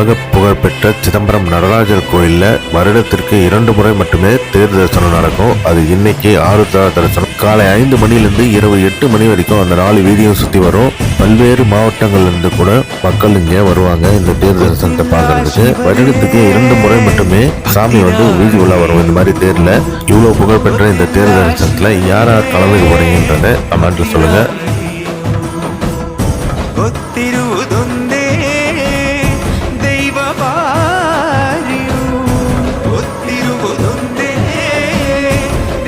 உலக புகழ்பெற்ற சிதம்பரம் நடராஜர் கோயில்ல வருடத்திற்கு இரண்டு முறை மட்டுமே தேர் தரிசனம் நடக்கும். அது இன்னைக்கு ஆறு தா- தரிசனம். காலை ஐந்து மணிலேருந்து இரவு எட்டு மணி வரைக்கும் அந்த நாலு வீதியும் சுத்தி வரும். பல்வேறு மாவட்டங்கள்ல இருந்து கூட மக்கள் இங்கே வருவாங்க இந்த தேர் தரிசனத்தை பார்க்கறதுக்கு. வருடத்துக்கு இரண்டு முறை மட்டுமே சாமி வந்து வீதி உலா வரும். இந்த மாதிரி தேர்ல இவ்வளவு புகழ்பெற்ற இந்த தேர் தரிசனத்துல யார் யார் கலந்துக்கு போறீங்கன்றத கமெண்ட்ல சொல்லுங்க.